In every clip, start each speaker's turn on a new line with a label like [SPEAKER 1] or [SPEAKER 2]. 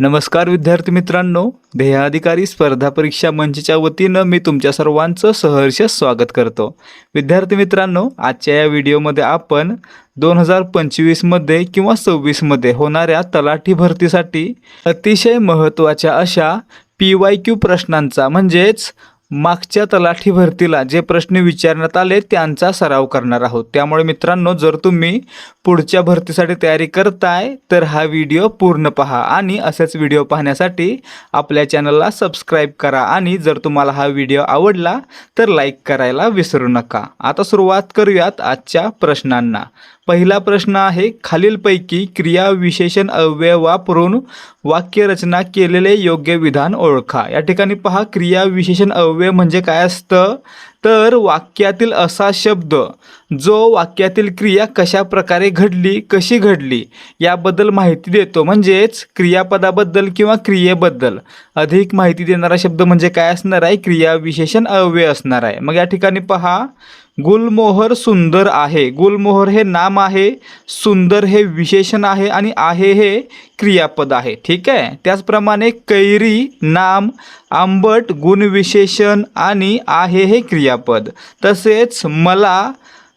[SPEAKER 1] नमस्कार विद्यार्थी मित्रांनो ध्येयाधिकारी स्पर्धा परीक्षा मंचच्या वतीनं मी तुमच्या सर्वांचं सहर्ष स्वागत करतो. विद्यार्थी मित्रांनो आजच्या या व्हिडिओमध्ये आपण दोन हजार पंचवीसमध्ये किंवा सव्वीसमध्ये होणाऱ्या तलाठी भरतीसाठी अतिशय महत्त्वाच्या अशा पी वाय क्यू प्रश्नांचा म्हणजेच मागच्या तलाठी भरतीला जे प्रश्न विचारण्यात आले त्यांचा सराव करणार आहोत. त्यामुळे मित्रांनो जर तुम्ही पुढच्या भरतीसाठी तयारी करताय तर हा व्हिडिओ पूर्ण पहा आणि असेच व्हिडिओ पाहण्यासाठी आपल्या चॅनलला सबस्क्राईब करा आणि जर तुम्हाला हा व्हिडिओ आवडला तर लाईक करायला विसरू नका. आता सुरुवात करूयात आजच्या प्रश्नांना. पहिला प्रश्न आहे खालीलपैकी क्रिया विशेषण अव्यय वापरून वाक्यरचना केलेले योग्य विधान ओळखा. या ठिकाणी पहा क्रिया विशेषण अव्यय म्हणजे काय असतं? तर वाक्यातील असा शब्द जो वाक्यातील क्रिया कशा प्रकारे घडली कशी घडली याबद्दल माहिती देतो. म्हणजेच क्रियापदाबद्दल किंवा क्रियेबद्दल. अधिक माहिती देणारा शब्द म्हणजे काय असणार आहे? क्रिया विशेषण अव्यय असणार आहे. मग या ठिकाणी पहा गुलमोहर सुंदर आहे. गुलमोहर हे नाम आहे सुंदर हे विशेषण आहे आणि आहे हे क्रियापद आहे. ठीक आहे? त्याचप्रमाणे कैरी नाम आंबट गुणविशेषण आणि आहे हे क्रियापद. तसेच मला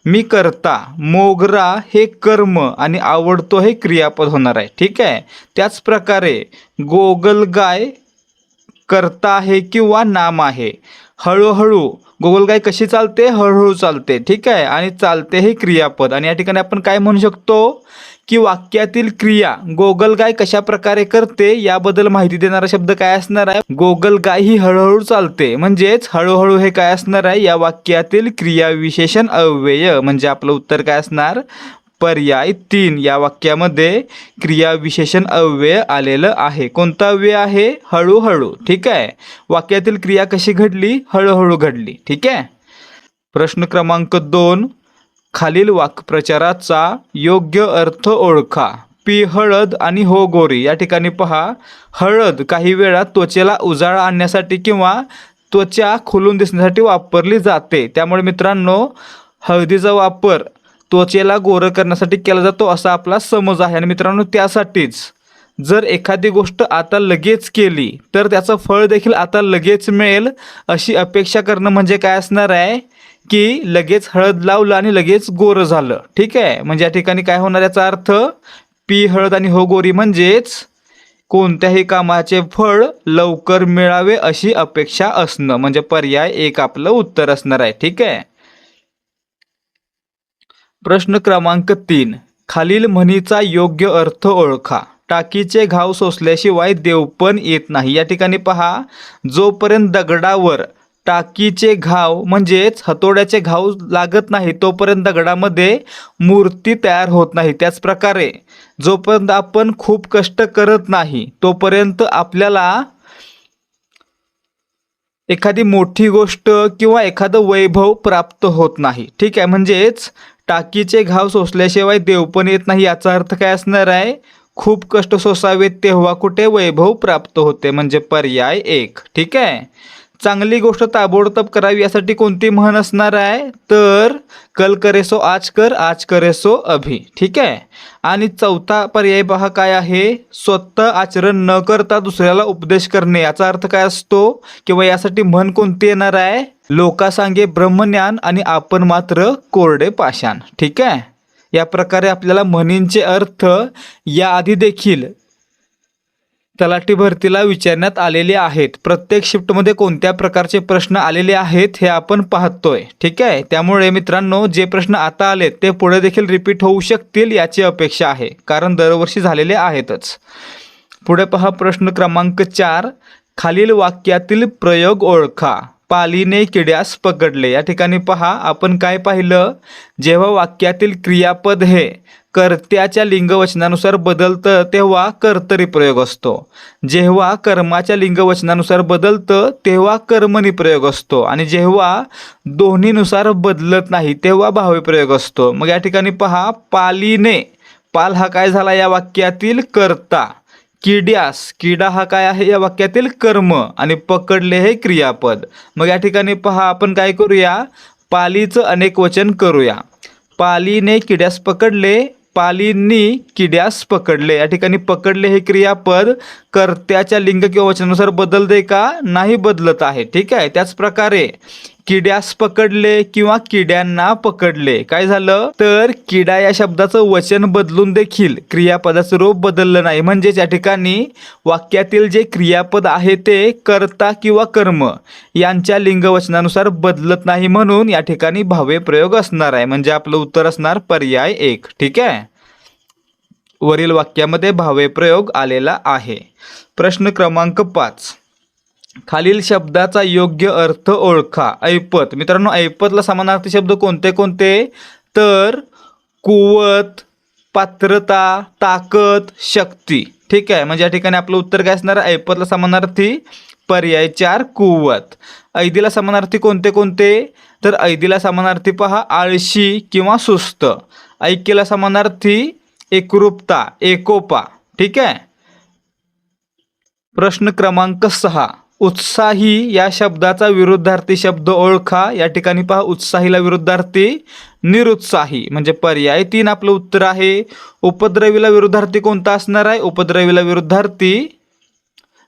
[SPEAKER 1] मी करता मोगरा हे कर्म आणि आवडतो हे क्रियापद होणार आहे. ठीक आहे? त्याचप्रकारे गोगलगाय करता आहे किंवा नाम आहे. हळूहळू गोगलगाय कशी चालते? हळूहळू चालते. ठीक आहे? आणि चालते हे क्रियापद. आणि या ठिकाणी आपण काय म्हणू शकतो? की वाक्यातील क्रिया गोगलगाय कशा प्रकारे करते याबद्दल माहिती देणारा शब्द काय असणार आहे? गोगलगाय ही हळूहळू चालते. म्हणजेच हळूहळू हे काय असणार आहे? या वाक्यातील क्रिया विशेषण अव्यय. म्हणजे आपलं उत्तर काय असणार? पर्याय तीन. या वाक्यामध्ये क्रियाविशेषण अव्यय आलेलं आहे. कोणता अव्यय आहे? हळूहळू. ठीक आहे? वाक्यातील क्रिया कशी घडली? हळूहळू घडली. ठीक आहे? प्रश्न क्रमांक दोन. खालील वाक्प्रचाराचा योग्य अर्थ ओळखा. पी हळद आणि हो गोरी. या ठिकाणी पहा. हळद काही वेळा त्वचेला उजाळा आणण्यासाठी किंवा त्वचा खुलून दिसण्यासाठी वापरली जाते. त्यामुळे मित्रांनो हळदीचा वापर त्वचेला गोरं करण्यासाठी केला जातो असा आपला समज आहे. आणि मित्रांनो त्यासाठीच जर एखादी गोष्ट आता लगेच केली तर त्याचं फळ देखील आता लगेच मिळेल अशी अपेक्षा करणं म्हणजे काय असणार आहे? की लगेच हळद लावलं आणि लगेच गोरं झालं. ठीक आहे? म्हणजे या ठिकाणी काय होणार याचा अर्थ पी हळद आणि हो गोरी म्हणजेच कोणत्याही कामाचे फळ लवकर मिळावे अशी अपेक्षा असणं. म्हणजे पर्याय एक आपलं उत्तर असणार आहे. ठीक आहे? प्रश्न क्रमांक तीन. खालील म्हणीचा योग्य अर्थ ओळखा. टाकीचे घाव सोसल्याशिवाय देवपण येत नाही. या ठिकाणी पहा जोपर्यंत दगडावर टाकीचे घाव म्हणजेच हतोड्याचे घाव लागत नाही तोपर्यंत दगडामध्ये मूर्ती तयार होत नाही. त्याचप्रकारे जोपर्यंत आपण खूप कष्ट करत नाही तोपर्यंत आपल्याला एखादी मोठी गोष्ट किंवा एखादं वैभव प्राप्त होत नाही. ठीक आहे म्हणजेच टाकीचे घाव सोसल्याशिवाय देवपण येत नाही याचा अर्थ काय असणार आहे? खूप कष्ट सोसावेत तेव्हा कुठे वैभव प्राप्त होते? म्हणजे पर्याय एक. ठीक आहे? चांगली गोष्ट ताबडतोब करावी यासाठी कोणती म्हण असणार आहे? तर कल करेसो आज कर आज करेसो अभि. ठीक आहे? आणि चौथा पर्याय पहा काय आहे? स्वतः आचरण न करता दुसऱ्याला उपदेश करणे. याचा अर्थ काय असतो? किंवा यासाठी म्हण कोणती येणार आहे? लोका सांगे ब्रह्मज्ञान आणि आपण मात्र कोरडे पाषाण. ठीक आहे? या प्रकारे आपल्याला म्हणींचे अर्थ याआधी देखील तलाठी भरतीला विचारण्यात आलेले आहेत. प्रत्येक शिफ्टमध्ये कोणत्या प्रकारचे प्रश्न आलेले आहेत हे आपण पाहतोय. ठीक आहे? त्यामुळे मित्रांनो जे प्रश्न आता आलेत ते पुढे देखील रिपीट होऊ शकतील याची अपेक्षा आहे. कारण दरवर्षी झालेले आहेतच. पुढे पहा प्रश्न क्रमांक चार. खालील वाक्यातील प्रयोग ओळखा. पालीने किड्यास पकडले. या ठिकाणी पहा आपण काय पाहिलं? जेव्हा वाक्यातील क्रियापद हे कर्त्याच्या लिंगवचनानुसार बदलतं तेव्हा कर्तरी प्रयोग असतो. जेव्हा कर्माच्या लिंगवचनानुसार बदलतं तेव्हा कर्मणी प्रयोग असतो. आणि जेव्हा दोन्हीनुसार बदलत नाही तेव्हा भावी प्रयोग असतो. मग या ठिकाणी पहा पालीने पाल हा काय झाला या वाक्यातील? कर्ता. किड्यास. किडा हा काय आहे या वाक्यातील? कर्म. आणि पकडले हे क्रियापद. मग या ठिकाणी पहा आपण काय करूया? पालीचं अनेक वचन करूया. पालीने किड्यास पकडले पालींनी किड्यास पकडले. या ठिकाणी पकडले हे क्रियापद कर्त्याच्या लिंग किंवा वचनानुसार बदलते का? नाही बदलत आहे. ठीक आहे? त्याच प्रकारे किड्यास पकडले किंवा किड्यांना पकडले? काय झालं? तर किडा या शब्दाचं वचन बदलून देखील क्रियापदाचं रूप बदललं नाही. म्हणजेच या ठिकाणी वाक्यातील जे क्रियापद आहे ते कर्ता किंवा कर्म यांच्या लिंगवचनानुसार बदलत नाही म्हणून या ठिकाणी भावे प्रयोग असणार आहे. म्हणजे आपलं उत्तर असणार पर्याय एक. ठीक आहे? वरील वाक्यामध्ये भावे प्रयोग आलेला आहे. प्रश्न क्रमांक पाच. खालील शब्दाचा योग्य अर्थ ओळखा. ऐपत. मित्रांनो ऐपतला समानार्थी शब्द कोणते कोणते? तर कुवत पात्रता ताकद शक्ती. ठीक आहे? म्हणजे या ठिकाणी आपलं उत्तर काय असणार? ऐपतला समानार्थी पर्याय चार कुवत. ऐदीला समानार्थी कोणते कोणते? तर ऐदीला समानार्थी पहा आळशी किंवा सुस्त. ऐक्यला समानार्थी एकरूपता एकोपा. ठीक आहे? प्रश्न क्रमांक सहा. उत्साही या शब्दाचा विरुद्धार्थी शब्द ओळखा. या ठिकाणी पहा उत्साहीला विरुद्धार्थी निरुत्साही म्हणजे पर्याय. तीन आपलं उत्तर आहे. उपद्रवीला विरुद्धार्थी कोणता असणार आहे? उपद्रवीला विरुद्धार्थी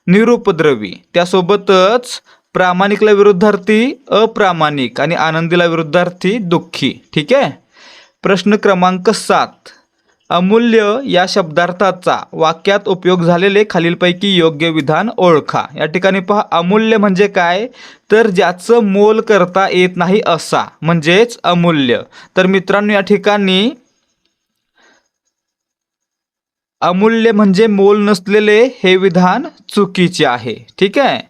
[SPEAKER 1] निरुपद्रवी. त्यासोबतच प्रामाणिकला विरुद्धार्थी अप्रामाणिक. आणि आनंदीला विरुद्धार्थी दुःखी. ठीक आहे? प्रश्न क्रमांक सात. अमूल्य या शब्दार्थाचा वाक्यात उपयोग झालेले खालीलपैकी योग्य विधान ओळखा. या ठिकाणी पहा अमूल्य म्हणजे काय? तर ज्याचं मोल करता येत नाही असा म्हणजेच अमूल्य. तर मित्रांनो या ठिकाणी अमूल्य म्हणजे मोल नसलेले हे विधान चुकीचे आहे. ठीक आहे?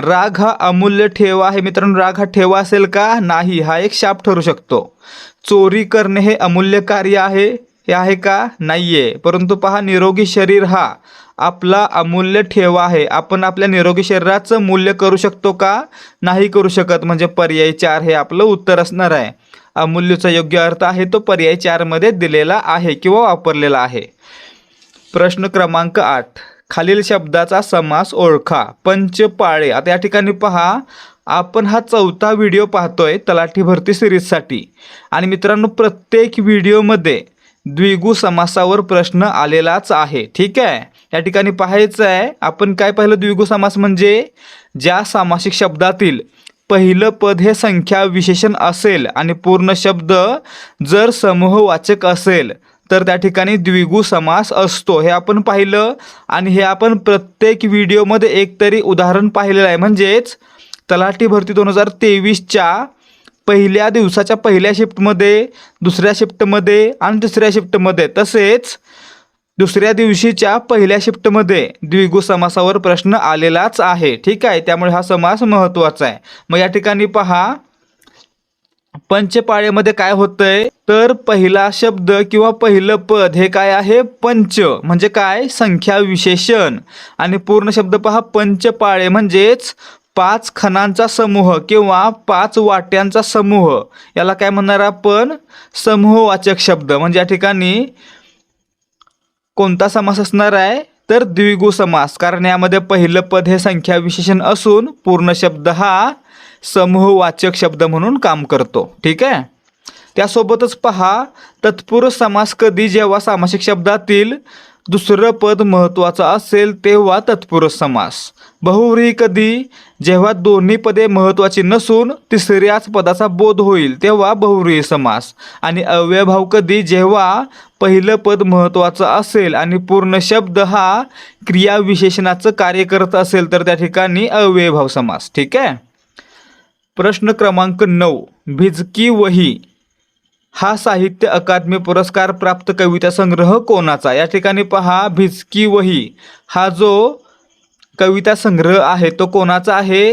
[SPEAKER 1] राग हा अमूल्य ठेवा आहे. मित्रांनो राग हा ठेवा असेल का? नाही. हा एक शाप ठरू शकतो. चोरी करणे हे अमूल्य कार्य आहे. हे आहे का? नाही आहे परंतु पहा निरोगी शरीर हा आपला अमूल्य ठेवा आहे. आपण आपल्या निरोगी शरीराचं मूल्य करू शकतो का? नाही करू शकत. म्हणजे पर्याय चार हे आपलं उत्तर असणार आहे. अमूल्यचा योग्य अर्थ आहे तो पर्याय चारमध्ये दिलेला आहे किंवा वापरलेला आहे. प्रश्न क्रमांक आठ. खालील शब्दाचा समास ओळखा. पंचपाळे आता या ठिकाणी पहा आपण हा चौथा व्हिडिओ पाहतोय तलाठी भरती सिरीजसाठी. आणि मित्रांनो प्रत्येक व्हिडिओमध्ये द्विगु समासावर प्रश्न आलेलाच आहे. ठीक आहे? या ठिकाणी पाहायचं आहे आपण काय पाहिलं द्विगु समास म्हणजे? ज्या सामासिक शब्दातील पहिलं पद हे संख्या विशेषण असेल आणि पूर्ण शब्द जर समूहवाचक असेल तर त्या ठिकाणी द्विगु समास असतो. हे आपण पाहिलं आणि हे आपण प्रत्येक व्हिडिओमध्ये एक तरी उदाहरण पाहिलेलं आहे. म्हणजेच तलाठी भरती दोन हजार तेवीसच्या पहिल्या दिवसाच्या पहिल्या शिफ्टमध्ये दुसऱ्या शिफ्टमध्ये आणि तिसऱ्या शिफ्टमध्ये. तसेच दुसऱ्या दिवशीच्या पहिल्या शिफ्टमध्ये द्विगु समासावर प्रश्न आलेलाच आहे. ठीक आहे? त्यामुळे हा समास महत्त्वाचा आहे. मग या ठिकाणी पहा. पंचपाळेमध्ये काय होतंय? तर पहिला शब्द किंवा पहिलं पद हे काय आहे? पंच. म्हणजे काय? संख्या विशेषण आणि पूर्ण शब्द पहा. पंचपाळे म्हणजेच पाच खणांचा समूह किंवा पाच वाट्यांचा समूह. याला काय म्हणणार आपण? समूहवाचक शब्द. म्हणजे या ठिकाणी कोणता समास असणार आहे? तर द्विगु समास. कारण यामध्ये पहिलं पद हे संख्या विशेषण असून पूर्ण शब्द हा समूहवाचक शब्द म्हणून काम करतो. ठीक आहे? त्यासोबतच पहा तत्पुरुष समास कधी जेव्हा सामासिक शब्दातील दुसरं पद महत्त्वाचं असेल तेव्हा तत्पुरुष समास. बहुव्रीही कधी? जेव्हा दोन्ही पदे महत्त्वाची नसून तिसऱ्याच पदाचा बोध होईल तेव्हा बहुव्रीही समास. आणि अव्ययभाव कधी? जेव्हा पहिलं पद महत्त्वाचं असेल आणि पूर्ण शब्द हा क्रियाविशेषणाचं कार्य करत असेल तर त्या ठिकाणी अव्ययभाव समास. ठीक आहे? प्रश्न क्रमांक नऊ. भिजकी वही. हा साहित्य अकादमी पुरस्कार प्राप्त कविता संग्रह कोणाचा? या ठिकाणी पहा भिजकी वही. हा जो कविता संग्रह आहे तो कोणाचा आहे?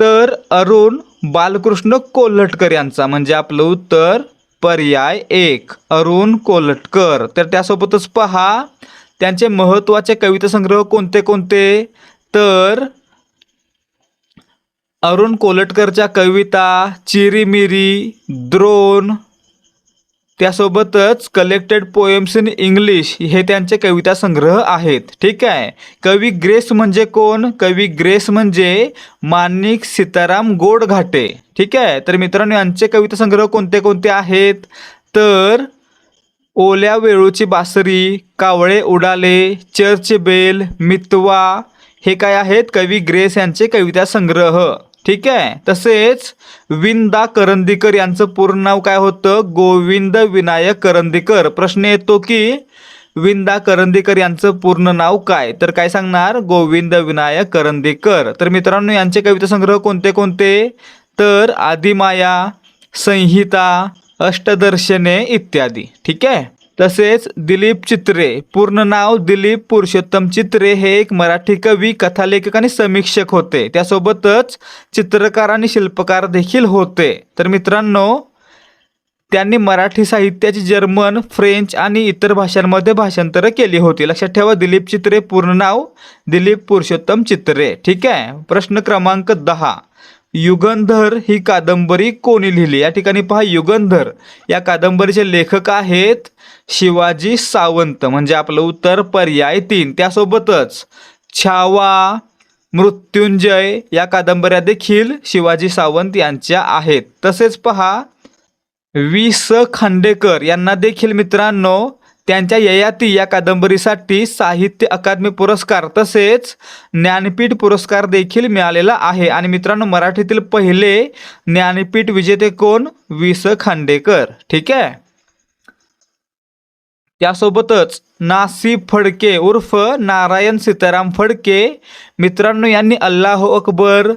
[SPEAKER 1] तर अरुण बालकृष्ण कोल्हटकर यांचा. म्हणजे आपलं उत्तर पर्याय एक अरुण कोल्हटकर तर त्यासोबतच पहा त्यांचे महत्त्वाचे कविता संग्रह कोणते कोणते? तर अरुण कोलटकरच्या कविता चिरीमिरी द्रोण त्यासोबतच कलेक्टेड पोएम्स इन इंग्लिश हे त्यांचे कविता संग्रह आहेत. ठीक आहे? कवी ग्रेस म्हणजे कोण? कवी ग्रेस म्हणजे मानिक सीताराम गोडघाटे. ठीक आहे? तर मित्रांनो यांचे कविता संग्रह कोणते कोणते आहेत? तर ओल्या वेळूची बासरी कावळे उडाले चर्च बेल मितवा हे काय आहेत? कवी ग्रेस यांचे कविता संग्रह. ठीक आहे? तसेच विंदा करंदीकर यांचं पूर्ण नाव काय होतं? गोविंद विनायक करंदीकर. प्रश्न येतो की विंदा करंदीकर यांचं पूर्ण नाव काय? तर काय सांगणार? गोविंद विनायक करंदीकर. तर मित्रांनो यांचे कविता संग्रह कोणते कोणते? तर आदिमाया संहिता अष्टदर्शने इत्यादी. ठीक आहे? तसेच दिलीप चित्रे पूर्ण नाव दिलीप पुरुषोत्तम चित्रे हे एक मराठी कवी कथालेखक आणि समीक्षक होते. त्यासोबतच चित्रकार आणि शिल्पकार देखील होते. तर मित्रांनो त्यांनी मराठी साहित्याची जर्मन फ्रेंच आणि इतर भाषांमध्ये भाषांतरं केली होती. लक्षात ठेवा दिलीप चित्रे पूर्ण नाव दिलीप पुरुषोत्तम चित्रे. ठीक आहे? प्रश्न क्रमांक दहा. युगंधर ही कादंबरी कोणी लिहिली? या ठिकाणी पहा युगंधर. या कादंबरीचे लेखक आहेत शिवाजी सावंत म्हणजे आपलं उत्तर पर्याय तीन त्यासोबतच छावा मृत्युंजय या कादंबऱ्या देखील शिवाजी सावंत यांच्या आहेत. तसेच पहा वि स. खांडेकर यांना देखील मित्रांनो त्यांच्या ययाती या कादंबरीसाठी साहित्य अकादमी पुरस्कार तसेच ज्ञानपीठ पुरस्कार देखील मिळालेला आहे. आणि मित्रांनो मराठीतील पहिले ज्ञानपीठ विजेते कोण वि स. खांडेकर. ठीक आहे? त्यासोबतच नासी फडके उर्फ नारायण सीताराम फडके मित्रांनो यांनी अल्लाह अकबर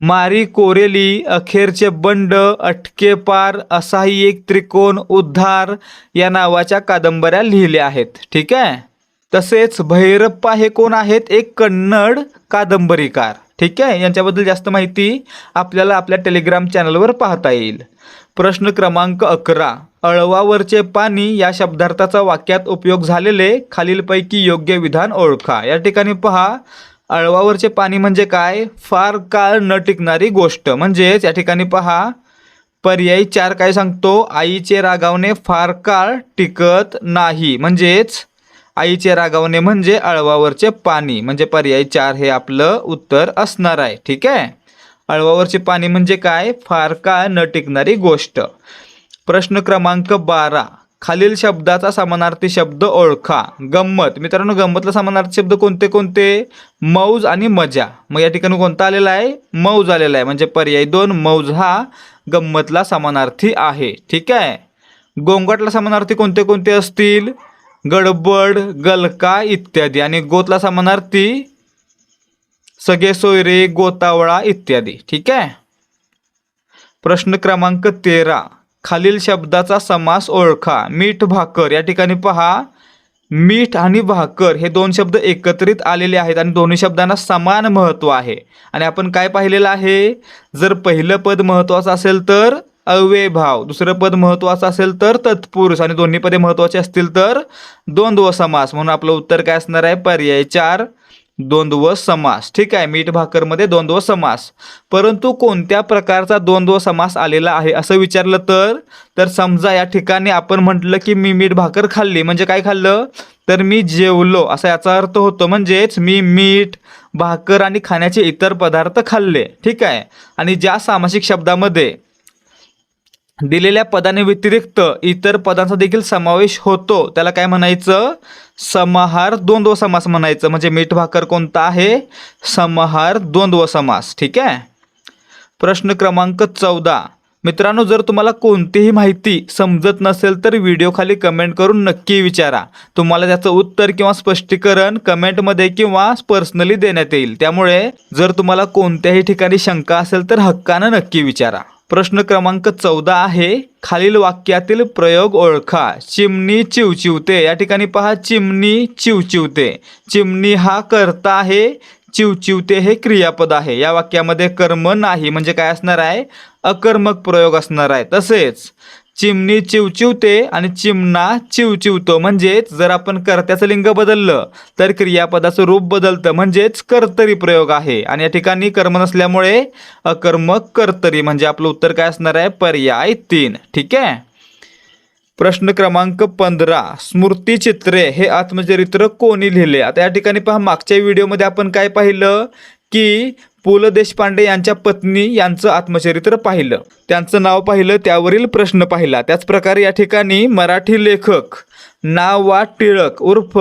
[SPEAKER 1] मारी कोरेली अखेरचे बंड अटके पार असाही एक त्रिकोण उद्धार या नावाच्या कादंबऱ्या लिहिल्या आहेत. ठीक आहे? तसेच भैरप्पा हे कोण आहेत? एक कन्नड कादंबरीकार. ठीक आहे? यांच्याबद्दल जास्त माहिती आपल्याला आपल्या टेलिग्राम चॅनलवर पाहता येईल. प्रश्न क्रमांक अकरा. अळवावरचे पाणी या शब्दार्थाचा वाक्यात उपयोग झालेले खालीलपैकी योग्य विधान ओळखा. या ठिकाणी पहा अळवावरचे पाणी म्हणजे काय? फार काळ न टिकणारी गोष्ट. म्हणजेच या ठिकाणी पहा पर्यायी चार काय सांगतो? आईचे रागावणे फार काळ टिकत नाही. म्हणजेच आईचे रागावणे म्हणजे अळवावरचे पाणी. म्हणजे पर्यायी चार हे आपलं उत्तर असणार आहे. ठीक आहे? अळवावरचे पाणी म्हणजे काय? फार काळ न टिकणारी गोष्ट. प्रश्न क्रमांक बारा. खालील शब्दाचा समानार्थी शब्द ओळखा. गंमत. मित्रांनो गंमतला समानार्थी शब्द कोणते कोणते? मौज आणि मजा. मग या ठिकाणी कोणता आलेला आहे? मौज आलेला आहे. म्हणजे पर्याय दोन मौज हा गंमतला समानार्थी आहे. ठीक आहे? गोंगाटला समानार्थी कोणते कोणते असतील? गडबड गलका इत्यादी. आणि गोतला समानार्थी सगळे सोयरे गोतावळा इत्यादी. ठीक आहे? प्रश्न क्रमांक तेरा. खालील शब्दाचा समास ओळखा. मीठ भाकर. या ठिकाणी पहा. मीठ आणि भाकर हे दोन शब्द एकत्रित आलेले आहेत आणि दोन्ही शब्दांना समान महत्त्व आहे. आणि आपण काय पाहिलेलं आहे? जर पहिलं पद महत्त्वाचं असेल तर अव्ययभाव. दुसरं पद महत्त्वाचं असेल तर तत्पुरुष. आणि दोन्ही पदे महत्त्वाचे असतील तर द्वंद्व समास. म्हणून आपलं उत्तर काय असणार आहे? पर्याय चार. द्वंद्व समास. ठीक आहे मीठ भाकरमध्ये द्वंद्व समास. परंतु कोणत्या प्रकारचा द्वंद्व समास आलेला आहे असं विचारलं तर तर समजा या ठिकाणी आपण म्हटलं की मी मीठ भाकर खाल्ली. म्हणजे काय खाल्लं? तर मी जेवलो. असा याचा अर्थ होतो म्हणजेच मी मीठ भाकर आणि खाण्याचे इतर पदार्थ खाल्ले. ठीक आहे? आणि ज्या सामासिक शब्दामध्ये दिलेल्या पदाने व्यतिरिक्त इतर पदांचा देखील समावेश होतो. त्याला काय म्हणायचं? समाहार द्वंद्व समास म्हणायचं. म्हणजे मीठ भाकर कोणता आहे? समाहार द्वंद्व समास. ठीक आहे? प्रश्न क्रमांक चौदा. मित्रांनो जर तुम्हाला कोणतीही माहिती समजत नसेल तर व्हिडिओ खाली कमेंट करून नक्की विचारा. तुम्हाला त्याचं उत्तर किंवा स्पष्टीकरण कमेंटमध्ये किंवा पर्सनली देण्यात येईल. त्यामुळे जर तुम्हाला कोणत्याही ठिकाणी शंका असेल तर हक्कानं नक्की विचारा. प्रश्न क्रमांक चौदा आहे. खालील वाक्यातील प्रयोग ओळखा. चिमणी चिवचिवते. या ठिकाणी पहा चिमणी चिवचिवते. चिमणी हा कर्ता आहे चिवचिवते हे क्रियापद आहे. या वाक्यामध्ये कर्म नाही म्हणजे काय असणार आहे? अकर्मक प्रयोग असणार आहे. तसेच चिमणी चिवचिवते आणि चिमणा चिवचिवतो. म्हणजेच जर आपण कर्त्याचं लिंग बदललं तर क्रियापदाचं रूप बदलतं. म्हणजेच कर्तरी प्रयोग आहे. आणि या ठिकाणी कर्म नसल्यामुळे अकर्मक कर्तरी म्हणजे आपलं उत्तर काय असणार आहे? पर्याय तीन. ठीक आहे? प्रश्न क्रमांक पंधरा. स्मृतिचित्रे हे आत्मचरित्र कोणी लिहिले? आता या ठिकाणी पहा मागच्या व्हिडिओमध्ये आपण काय पाहिलं? की पु ल देशपांडे यांच्या पत्नी यांचं आत्मचरित्र पाहिलं. त्यांचं नाव पाहिलं त्यावरील प्रश्न पाहिला. त्याचप्रकारे या ठिकाणी मराठी लेखक नाव वा टिळक उर्फ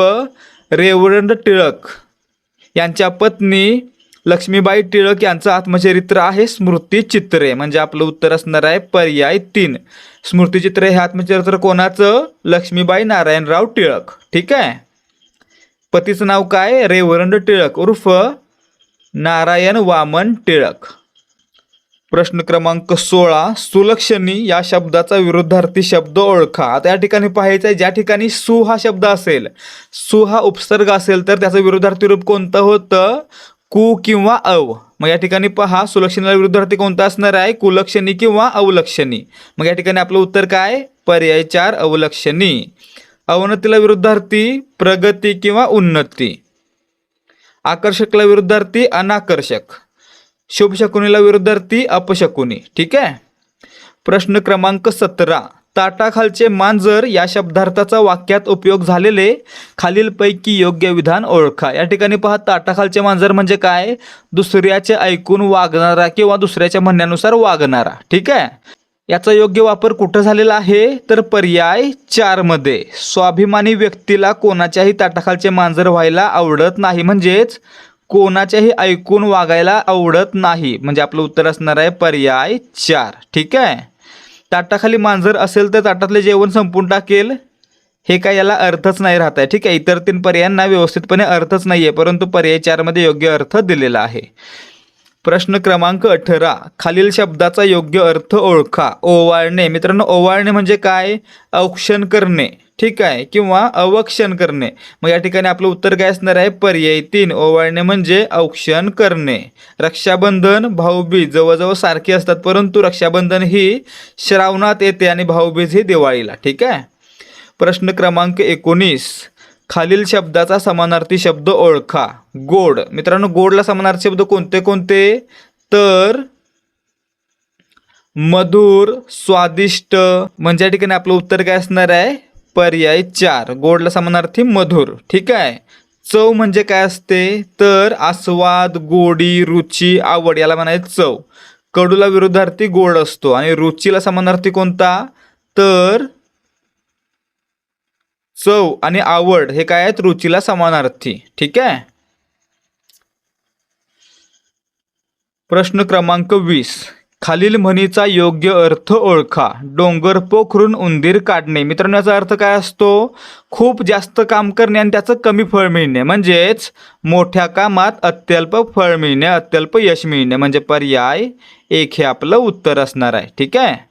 [SPEAKER 1] रेवरंड टिळक यांच्या पत्नी लक्ष्मीबाई टिळक यांचं आत्मचरित्र आहे स्मृतिचित्रे म्हणजे आपलं उत्तर असणार आहे पर्याय तीन. स्मृतिचित्रे हे आत्मचरित्र कोणाचं? लक्ष्मीबाई नारायणराव टिळक. ठीक आहे? पतीचं नाव काय? रेवरंड टिळक उर्फ नारायण वामन टिळक. प्रश्न क्रमांक सोळा सुलक्षणी या शब्दाचा विरुद्धार्थी शब्द ओळखा. आता या ठिकाणी पाहायचं आहे ज्या ठिकाणी सु हा शब्द असेल सु हा उपसर्ग असेल तर त्याचं विरुद्धार्थी रूप कोणतं होतं? कु किंवा अव. मग या ठिकाणी पहा सुलक्षणीला विरुद्धार्थी कोणता असणार आहे? कुलक्षणी किंवा अवलक्षणी. मग या ठिकाणी आपलं उत्तर काय? पर्याय चार अवलक्षणी. अवनतीला विरुद्धार्थी प्रगती किंवा उन्नती. आकर्षकला विरुद्धार्थी अनाकर्षक. शुभ शकुनीला विरुद्धार्थी अपशकुनी. ठीक आहे? प्रश्न क्रमांक सतरा. ताटाखालचे मांजर या शब्दार्थाचा वाक्यात उपयोग झालेले खालीलपैकी योग्य विधान ओळखा. या ठिकाणी पहा ताटाखालचे मांजर म्हणजे काय? दुसऱ्याचे ऐकून वागणारा किंवा दुसऱ्याच्या म्हणण्यानुसार वागणारा. ठीक आहे? याचा योग्य वापर कुठं झालेला आहे? तर पर्याय चारमध्ये स्वाभिमानी व्यक्तीला कोणाच्याही ताटाखालचे मांजर व्हायला आवडत नाही. म्हणजेच कोणाच्याही ऐकून वागायला आवडत नाही. म्हणजे आपलं उत्तर असणार आहे पर्याय चार. ठीक आहे? ताटाखाली मांजर असेल तर ताटातले जेवण संपून टाकेल. हे काय याला अर्थच नाही राहत आहे. ठीक आहे? इतर तीन पर्यायांना व्यवस्थितपणे अर्थच नाही आहे परंतु पर्याय चारमध्ये योग्य अर्थ दिलेला आहे. प्रश्न क्रमांक अठरा. खालील शब्दाचा योग्य अर्थ ओळखा. ओवाळणे. मित्रांनो ओवाळणे म्हणजे काय? औक्षण करणे. ठीक आहे? किंवा अवक्षण करणे. मग या ठिकाणी आपलं उत्तर काय असणार आहे? पर्याय तीन. ओवाळणे म्हणजे औक्षण करणे. रक्षाबंधन भाऊबीज जवळजवळ सारखे असतात परंतु रक्षाबंधन ही श्रावणात येते आणि भाऊबीज ही दिवाळीला. ठीक आहे? प्रश्न क्रमांक एकोणीस. खालील शब्दाचा समानार्थी शब्द ओळखा. गोड. मित्रांनो गोडला समानार्थी शब्द कोणते कोणते? तर मधुर स्वादिष्ट. म्हणजे या ठिकाणी आपलं उत्तर काय असणार आहे? पर्याय चार. गोडला समानार्थी मधुर. ठीक आहे? चव म्हणजे काय असते? तर आस्वाद गोडी रुची आवड याला म्हणायचं चव. कडूला विरुद्धार्थी गोड असतो आणि रुचीला समानार्थी कोणता? तर चव आणि आवड हे काय आहेत? रुचीला समानार्थी ठीक आहे? प्रश्न क्रमांक वीस. खालील म्हणीचा योग्य अर्थ ओळखा. डोंगर पोखरून उंदीर काढणे. मित्रांनो याचा अर्थ काय असतो? खूप जास्त काम करणे आणि त्याचं कमी फळ मिळणे. म्हणजेच मोठ्या कामात अत्यल्प फळ मिळणे अत्यल्प यश मिळणे. म्हणजे पर्याय एक हे आपलं उत्तर असणार आहे. ठीक आहे?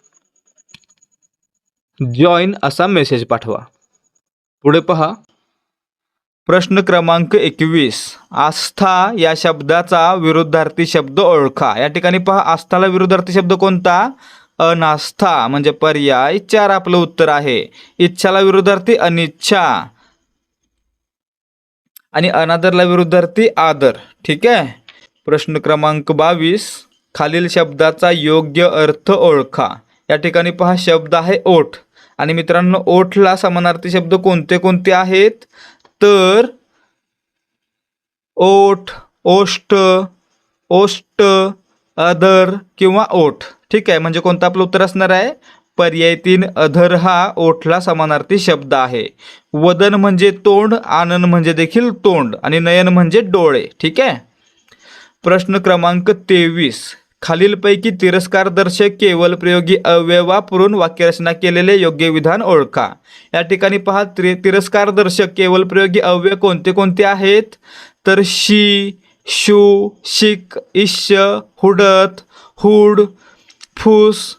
[SPEAKER 1] जॉईन असा मेसेज पाठवा. पुढे पहा. प्रश्न क्रमांक एकवीस. आस्था या शब्दाचा विरुद्धार्थी शब्द ओळखा. या ठिकाणी पहा आस्थाला विरुद्धार्थी शब्द कोणता? अनास्था म्हणजे पर्याय. चार आपलं उत्तर आहे. इच्छाला विरुद्धार्थी अनिच्छा. आणि अनादरला विरुद्धार्थी आदर. ठीक आहे? प्रश्न क्रमांक बावीस. खालील शब्दाचा योग्य अर्थ ओळखा. या ठिकाणी पहा शब्द आहे ओठ. आणि मित्रांनो ओठला समानार्थी शब्द कोणते कोणते आहेत? तर ओठ ओष्ट ओष्ट अधर किंवा ओठ. ठीक आहे म्हणजे कोणतं आपलं उत्तर असणार आहे? पर्याय तीन अधर हा ओठला समानार्थी शब्द आहे. वदन म्हणजे तोंड आनंद म्हणजे देखील तोंड आणि नयन म्हणजे डोळे. ठीक आहे? प्रश्न क्रमांक तेवीस. खालीलपैकी तिरस्कारदर्शक केवल प्रयोगी अव्यय वापरून वाक्यरचना केलेले योग्य विधान ओळखा. या ठिकाणी पहा तिर तिरस्कारदर्शक केवल प्रयोगी अव्यय कोणते कोणते आहेत? तर शी शू शिक इश्य हुडत हुड फूस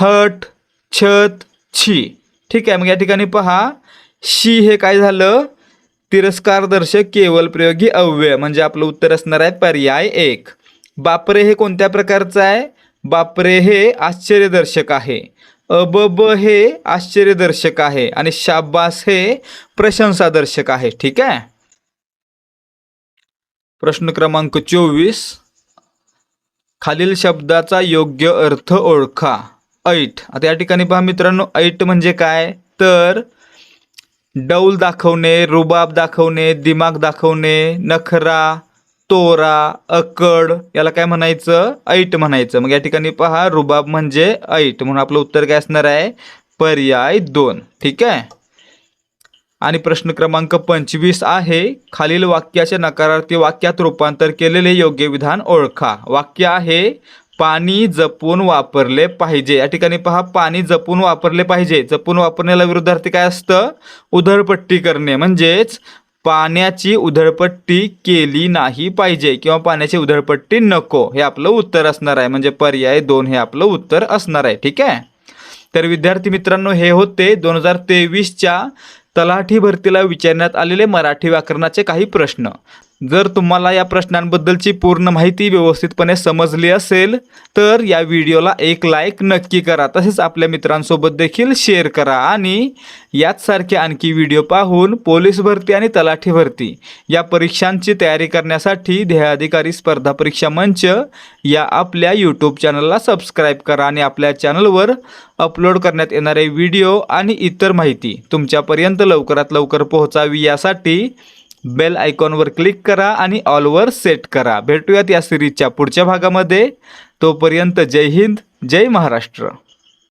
[SPEAKER 1] हट छत छी. ठीक आहे मग या ठिकाणी पहा शी हे काय झालं? तिरस्कारदर्शक केवल प्रयोगी अव्यय म्हणजे आपलं उत्तर असणार आहे पर्याय एक. बापरे हे कोणत्या प्रकारचं आहे? बापरे हे आश्चर्यदर्शक आहे. अब ब हे आश्चर्यदर्शक आहे आणि शाबास हे प्रशंसादर्शक आहे. ठीक आहे? प्रश्न क्रमांक चोवीस. खालील शब्दाचा योग्य अर्थ ओळखा. ऐट. आता या ठिकाणी पहा मित्रांनो ऐट म्हणजे काय? तर डौल दाखवणे रुबाब दाखवणे दिमाग दाखवणे नखरा तोरा अकड याला काय म्हणायचं? ऐट म्हणायचं. मग या ठिकाणी पहा रुबाब म्हणजे ऐट. म्हणून आपलं उत्तर काय असणार आहे? पर्याय दोन. ठीक आहे? आणि प्रश्न क्रमांक पंचवीस आहे खालील वाक्याचे नकारार्थी वाक्यात रूपांतर केलेले योग्य विधान ओळखा. वाक्य आहे पाणी जपून वापरले पाहिजे. या ठिकाणी पहा पाणी जपून वापरले पाहिजे. जपून वापरण्याला विरुद्धार्थी काय असतं? उधळपट्टी करणे. म्हणजेच पाण्याची उधळपट्टी केली नाही पाहिजे किंवा पाण्याची उधळपट्टी नको हे आपलं उत्तर असणार आहे. म्हणजे पर्याय दोन हे आपलं उत्तर असणार आहे. ठीक आहे? तर विद्यार्थी मित्रांनो हे होते दोन हजार तेवीसच्या तलाठी भरतीला विचारण्यात आलेले मराठी व्याकरणाचे काही प्रश्न. जर तुम्हाला या प्रश्नांबद्दलची पूर्ण माहिती व्यवस्थितपणे समजली असेल तर या व्हिडिओला एक लाईक नक्की करा. तसेच आपल्या मित्रांसोबत देखील शेअर करा आणि याचसारखे आणखी व्हिडिओ पाहून पोलीस भरती आणि तलाठी भरती या परीक्षांची तयारी करण्यासाठी ध्येयाधिकारी स्पर्धा परीक्षा मंच या आपल्या यूट्यूब चॅनलला सबस्क्राईब करा आणि आपल्या चॅनलवर अपलोड करण्यात येणारे व्हिडिओ आणि इतर माहिती तुमच्यापर्यंत लवकरात लवकर पोहोचावी यासाठी बेल आयकॉनवर क्लिक करा आणि ऑलवर सेट करा. भेटूयात या सिरीजच्या पुढच्या भागामध्ये. तोपर्यंत जय हिंद जय महाराष्ट्र.